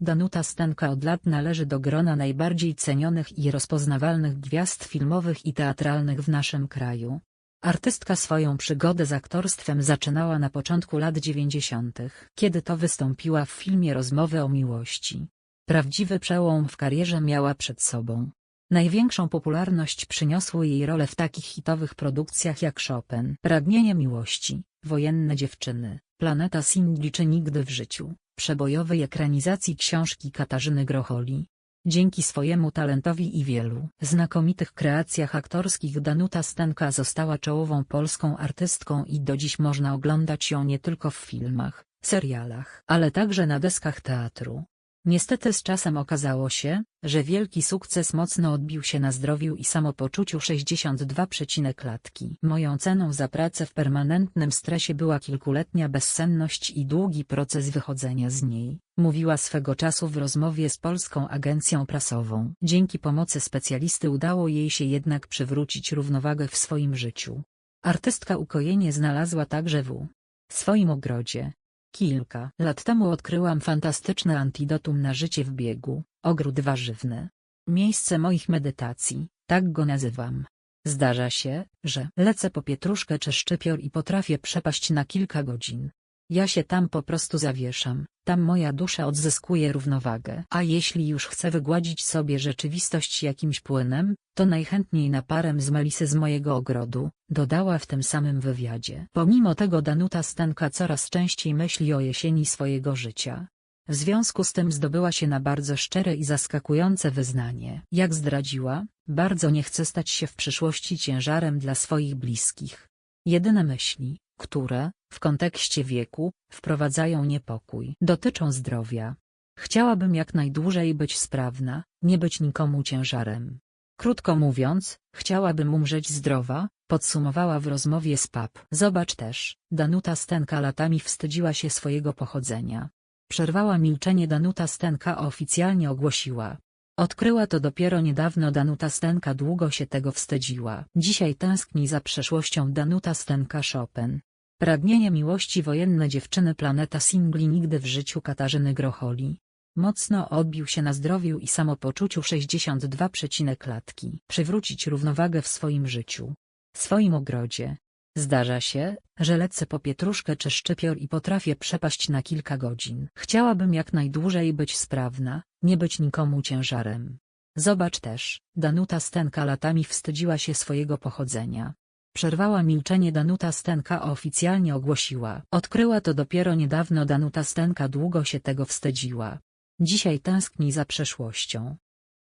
Danuta Stenka od lat należy do grona najbardziej cenionych i rozpoznawalnych gwiazd filmowych i teatralnych w naszym kraju. Artystka swoją przygodę z aktorstwem zaczynała na początku lat 90., kiedy to wystąpiła w filmie Rozmowy o miłości. Prawdziwy przełom w karierze miała przed sobą. Największą popularność przyniosły jej role w takich hitowych produkcjach jak Chopin, Pragnienie miłości, Wojenne dziewczyny, Planeta Singli czy Nigdy w życiu, przebojowej ekranizacji książki Katarzyny Grocholi. Dzięki swojemu talentowi i wielu znakomitych kreacjach aktorskich Danuta Stenka została czołową polską artystką i do dziś można oglądać ją nie tylko w filmach, serialach, ale także na deskach teatru. Niestety z czasem okazało się, że wielki sukces mocno odbił się na zdrowiu i samopoczuciu 62 klatki. Moją ceną za pracę w permanentnym stresie była kilkuletnia bezsenność i długi proces wychodzenia z niej, mówiła swego czasu w rozmowie z polską agencją prasową. Dzięki pomocy specjalisty udało jej się jednak przywrócić równowagę w swoim życiu. Artystka ukojenie znalazła także w swoim ogrodzie, Kilka lat temu odkryłam fantastyczne antidotum na życie w biegu, ogród warzywny. Miejsce moich medytacji, tak go nazywam. Zdarza się, że lecę po pietruszkę czy szczypior i potrafię przepaść na kilka godzin. Ja się tam po prostu zawieszam, tam moja dusza odzyskuje równowagę. A jeśli już chcę wygładzić sobie rzeczywistość jakimś płynem, to najchętniej naparem z melisy z mojego ogrodu, dodała w tym samym wywiadzie. Pomimo tego Danuta Stenka coraz częściej myśli o jesieni swojego życia. W związku z tym zdobyła się na bardzo szczere i zaskakujące wyznanie. Jak zdradziła, bardzo nie chce stać się w przyszłości ciężarem dla swoich bliskich. Jedyne myśli, które, w kontekście wieku, wprowadzają niepokój. Dotyczą zdrowia. Chciałabym jak najdłużej być sprawna, nie być nikomu ciężarem. Krótko mówiąc, chciałabym umrzeć zdrowa, podsumowała w rozmowie z PAP. Zobacz też, Danuta Stenka latami wstydziła się swojego pochodzenia. Przerwała milczenie Danuta Stenka oficjalnie ogłosiła. Odkryła to dopiero niedawno Danuta Stenka długo się tego wstydziła. Dzisiaj tęskni za przeszłością Danuta Stenka Chopin. Pragnienie miłości wojenne dziewczyny Planeta Singli nigdy w życiu Katarzyny Grocholi. Mocno odbił się na zdrowiu i samopoczuciu 62 klatki. Przywrócić równowagę w swoim życiu. Swoim ogrodzie. Zdarza się, że lecę po pietruszkę czy szczypior i potrafię przepaść na kilka godzin. Chciałabym jak najdłużej być sprawna, nie być nikomu ciężarem. Zobacz też, Danuta Stenka latami wstydziła się swojego pochodzenia. Przerwała milczenie Danuta Stenka oficjalnie ogłosiła. Odkryła to dopiero niedawno Danuta Stenka długo się tego wstydziła. Dzisiaj tęskni za przeszłością.